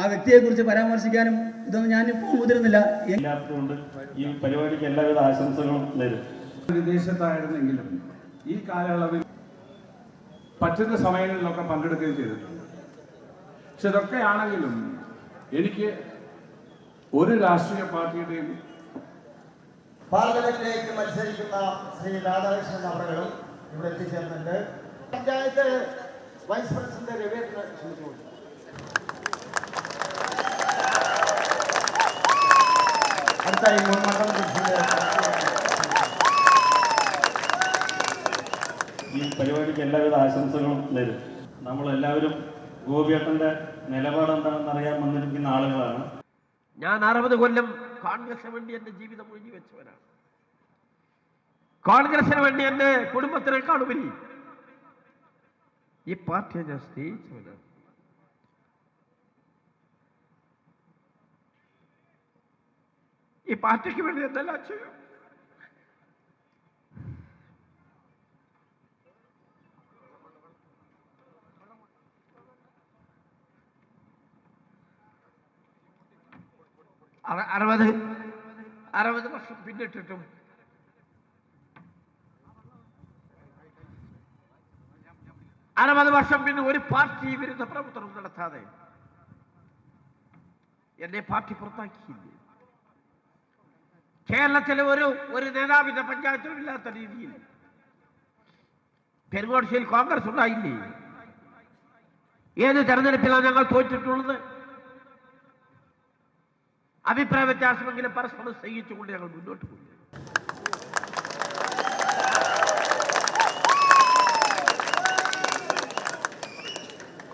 ആ വ്യക്തിയെ കുറിച്ച് പരാമർശിക്കാനും ഇതൊന്നും ഞാൻ ഇപ്പോൾ മുതിരുന്നില്ല. ഈ പരിപാടിക്ക് എല്ലാവിധ ആശംസകളും വിദേശത്തായിരുന്നെങ്കിലും ഈ കാലയളവിൽ പറ്റുന്ന സമയങ്ങളിലൊക്കെ പങ്കെടുക്കുകയും ചെയ്തിട്ടുണ്ട്. പക്ഷെ ഇതൊക്കെ ആണെങ്കിലും എനിക്ക് ഒരു രാഷ്ട്രീയ പാർട്ടിയുടെയും പാർലമെന്റിലേക്ക് മത്സരിക്കുന്ന ശ്രീ രാധാകൃഷ്ണൻ അവരുകളും ഇവിടെ എത്തിച്ചേർന്നിട്ടുണ്ട്. പഞ്ചായത്ത് വൈസ് പ്രസിഡന്റ് രവീന്ദ്രൻ ഈ പരിപാടിക്ക് എല്ലാവിധ ആശംസകളും നേരും. നമ്മളെല്ലാവരും ഗോപിയേട്ടന്റെ നിലപാട് എന്താണെന്ന് അറിയാൻ വന്നിരിക്കുന്ന ആളുകളാണ്. ഞാൻ അറുപത് കൊല്ലം കോൺഗ്രസിന് വേണ്ടി എന്റെ ജീവിതം ഒഴുകി വെച്ചവനാണ്. കോൺഗ്രസിന് വേണ്ടി എന്റെ കുടുംബത്തിനേക്കാൾ ഉപരി ഈ പാർട്ടിയെ ഞാൻ സ്നേഹിച്ചവനാണ്. ഈ പാർട്ടിക്ക് വേണ്ടി എന്തെല്ലാം ചെയ്യും? അറ- അറുപത് അറുപത് വർഷം പിന്നിട്ടിട്ടും അറുപത് വർഷം പിന്നെ ഒരു പാർട്ടി വിരുദ്ധ പ്രവർത്തനം നടത്താതെ എന്നെ പാർട്ടി പുറത്താക്കിയില്ലേ? കേരളത്തിലെ ഒരു ഒരു നേതാവിന്റെ പഞ്ചായത്തിലും ഇല്ലാത്ത രീതിയിൽ. പെരുങ്ങോട്ശയിൽ കോൺഗ്രസ് ഉണ്ടായില്ലേ? ഏത് തെരഞ്ഞെടുപ്പിലാണ് ഞങ്ങൾ തോറ്റിട്ടുള്ളത്? അഭിപ്രായ വ്യത്യാസമെങ്കിലും പരസ്പരം സ്നേഹിച്ചുകൊണ്ട് ഞങ്ങൾ മുന്നോട്ട് പോയി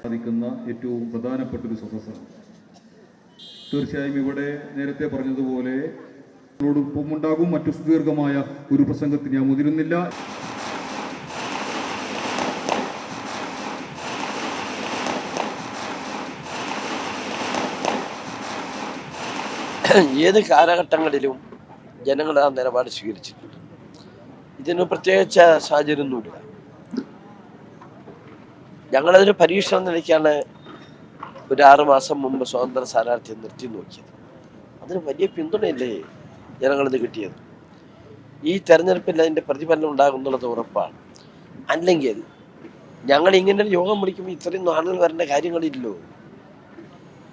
സാധിക്കുന്ന ഏറ്റവും പ്രധാനപ്പെട്ട ഒരു സദസ്സാണ്. തീർച്ചയായും ഇവിടെ നേരത്തെ പറഞ്ഞതുപോലെ ോടൊപ്പമുണ്ടാകും മറ്റു സുദീർഘമായ ഒരു പ്രസംഗത്തിന് ഞാൻ മുതിരുന്നില്ല. ഏത് കാലഘട്ടങ്ങളിലും ജനങ്ങൾ ആ നിലപാട് സ്വീകരിച്ചിട്ടുണ്ട്. ഇതിന് പ്രത്യേകിച്ച സാഹചര്യമൊന്നുമില്ല. ഞങ്ങളതിന് പരീക്ഷണം നിലയ്ക്കാണ് ഒരു ആറുമാസം മുമ്പ് സ്വതന്ത്ര സ്ഥാനാർത്ഥിയെ നിർത്തി നോക്കിയത്. അതിന് വലിയ പിന്തുണയല്ലേ? ജനങ്ങളിത് കിട്ടിയത്. ഈ തെരഞ്ഞെടുപ്പിൽ അതിന്റെ പ്രതിഫലനം ഉണ്ടാകുന്നുള്ളത് ഉറപ്പാണ്. അല്ലെങ്കിൽ ഞങ്ങൾ ഇങ്ങനെ ഒരു യോഗം വിളിക്കുമ്പോൾ ഇത്രയും നാളുകൾ വരേണ്ട കാര്യങ്ങളില്ലോ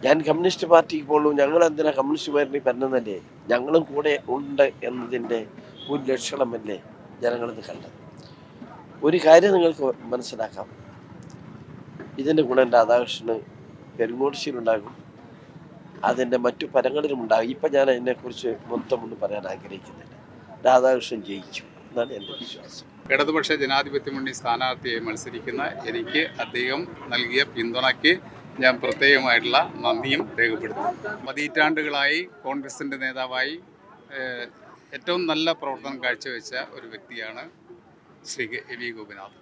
ഞാൻ കമ്മ്യൂണിസ്റ്റ് പാർട്ടിക്ക് പോകുള്ളൂ ഞങ്ങൾ എന്തിനാ കമ്മ്യൂണിസ്റ്റ് പാർട്ടി പറഞ്ഞതല്ലേ ഞങ്ങളും കൂടെ ഉണ്ട് എന്നതിന്റെ ഒരു ലക്ഷണമല്ലേ ജനങ്ങളിത് കണ്ടത്. ഒരു കാര്യം നിങ്ങൾക്ക് മനസ്സിലാക്കാം. ഇതിന്റെ ഗുണം രാധാകൃഷ്ണന് പെരുങ്ങോടിശ്ശിയിലുണ്ടാകും അതിന്റെ മറ്റു ഫലങ്ങളിലും ഉണ്ടാകും. ഇപ്പം ഞാൻ അതിനെക്കുറിച്ച് മൊത്തം ഒന്നും പറയാൻ ആഗ്രഹിക്കുന്നില്ല. രാധാകൃഷ്ണൻ ജയിച്ചു എന്നാണ് എന്റെ വിശ്വാസം. ഇടതുപക്ഷ ജനാധിപത്യ മുന്നണി സ്ഥാനാർത്ഥിയെ മത്സരിക്കുന്ന എനിക്ക് അദ്ദേഹം നൽകിയ പിന്തുണയ്ക്ക് ഞാൻ പ്രത്യേകമായിട്ടുള്ള നന്ദിയും രേഖപ്പെടുത്തുന്നു. പതിറ്റാണ്ടുകളായി കോൺഗ്രസിന്റെ നേതാവായി ഏറ്റവും നല്ല പ്രവർത്തനം കാഴ്ചവെച്ച ഒരു വ്യക്തിയാണ് ശ്രീ എ വി ഗോപിനാഥ്.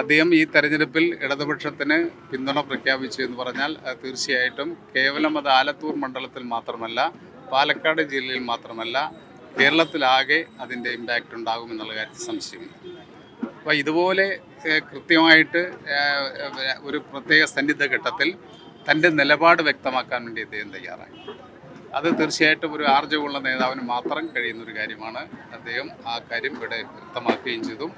അദ്ദേഹം ഈ തെരഞ്ഞെടുപ്പിൽ ഇടതുപക്ഷത്തിന് പിന്തുണ പ്രഖ്യാപിച്ചു എന്ന് പറഞ്ഞാൽ തീർച്ചയായിട്ടും കേവലം അത് ആലത്തൂർ മണ്ഡലത്തിൽ മാത്രമല്ല പാലക്കാട് ജില്ലയിൽ മാത്രമല്ല കേരളത്തിലാകെ അതിന്റെ ഇമ്പാക്റ്റ് ഉണ്ടാകും എന്നുള്ള കാര്യത്തിൽ സംശയമില്ല. അപ്പോൾ ഇതുപോലെ കൃത്യമായിട്ട് ഒരു പ്രത്യേക സന്നിദ്ധ ഘട്ടത്തിൽ തന്റെ നിലപാട് വ്യക്തമാക്കാൻ വേണ്ടി അദ്ദേഹം തയ്യാറായി. അത് തീർച്ചയായിട്ടും ഒരു ആർജവുള്ള നേതാവിന് മാത്രം കഴിയുന്ന ഒരു കാര്യമാണ് അദ്ദേഹം ആ കാര്യം ഇവിടെ വ്യക്തമാക്കുകയും ചെയ്തു.